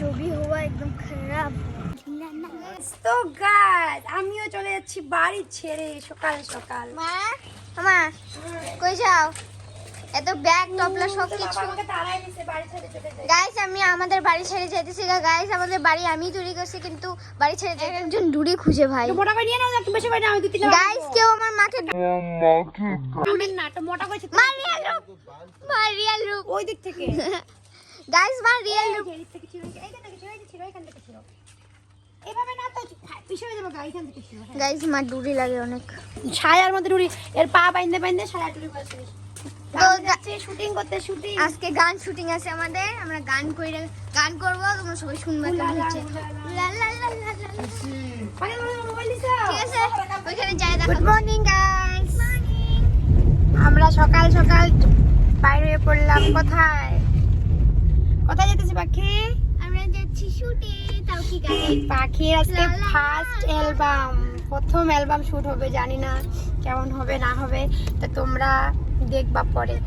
जो भी हुआ एकदम खराब তো গাছ আমিও চলে যাচ্ছি বাড়ি ছেড়ে সকাল সকাল মা মামা কই যাও এত ব্যাগ টপলা সব কিছু আমাকে তাড়াই দিছে বাড়ি ছেড়ে চলে যাই গাইস আমি আমাদের বাড়ি ছেড়ে যেতেছি গাইস আমাদের বাড়ি আমি চুরি করছি কিন্তু বাড়ি ছেড়ে যেতে একজন দূরে খুঁজে ভাই একটু মোটা করে নিয়ে নাও একটু বেশি করে নাও, আমি দু তিনটা গাইস কেউ আমার মাকে আমি না একটু মোটা করেছি তো। মা রিয়েল রূপ মা রিয়েল রূপ ওই দিক থেকে গাইস মা রিয়েল রূপ এই দিক থেকে ছিল এইখান থেকে ছিল এই যে ছিল এইখান থেকে ছিল এভাবে না তো পিছনে যাব গা এইখান থেকে ছিল হ্যাঁ। গাইস মা দূরে লাগে অনেক। ছায়ার মধ্যে ডুরি এর পা বাইন্দে বাইন্দে ছায়া টুরি বসে শুটিং করতে শুটিং আজকে গান শুটিং আছে আমাদের আমরা গান করি গান করব তোমরা সবাই শুনবে আমরা সকাল সকাল বাইরে পড়লাম। কোথায়? কোথায় যেতেছি পাখি আমরা যাচ্ছি শুটে তাও কি গানে পাখির আজকে ফার্স্ট অ্যালবাম প্রথম অ্যালবাম শুট হবে জানি না কেমন হবে না হবে তা তোমরা দেখবা পরে।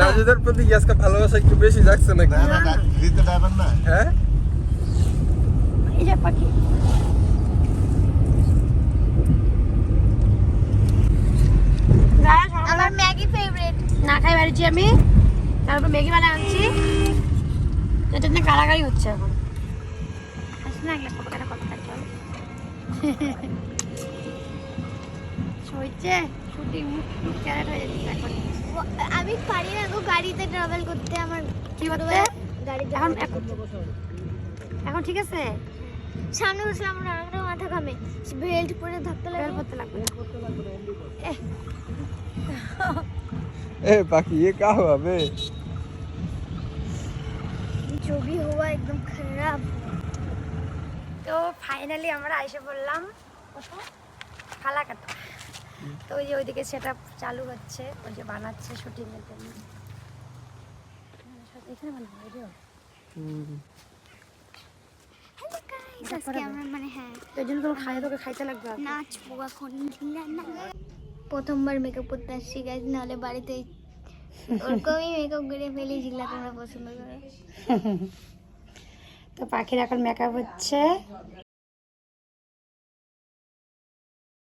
রাজুদের প্রতি আজকে ভালোবাসা একটু বেশি যাচ্ছে নাকি? না না না, দিতে যাবেন না। হ্যাঁ? এই যে পাখি। আমার ম্যাগি ফেভারিট না খাই বাড়িছি আমি। তারপর ম্যাগি বানায় আনছি এটা নিয়ে গালাগালি হচ্ছে এখন। হাসি না গেলে কত কথা কাটতে হবে। হচ্ছে শুটিং ক্যারেট হয়ে যাচ্ছে এখন। আমি পারি না গো গাড়িতে ট্রাভেল করতে আমার কি করতে? গাড়িতে এখন এখন ঠিক আছে? সামনে বসলে আমার আরেকটা মাথা ঘামে। বেল্ট পরে ধরতে বের লাগে করতে লাগবে ए बाकी ये क्या हुआ बे जो भी हुआ एकदम खराब তো ফাইনালি আমরা এসে পড়লাম ফালাকাটা তো ওই যে ওইদিকে সেটা চালু হচ্ছে ওই যে বানাচ্ছে শুটিং এর জন্য এখানে বানাবো ভিডিও হ্যালো গাইস আজকে আমরা মানে হ্যাঁ তো ওই জন্য তোর খাই তোকে খাইতে লাগবে আর। নাচবো এখন না না প্রথমবার মেকআপ করতে আসছি গাইজ নাহলে বাড়িতে মেকআপ করে ফেলি যেগুলো তো পাখির এখন মেকআপ হচ্ছে।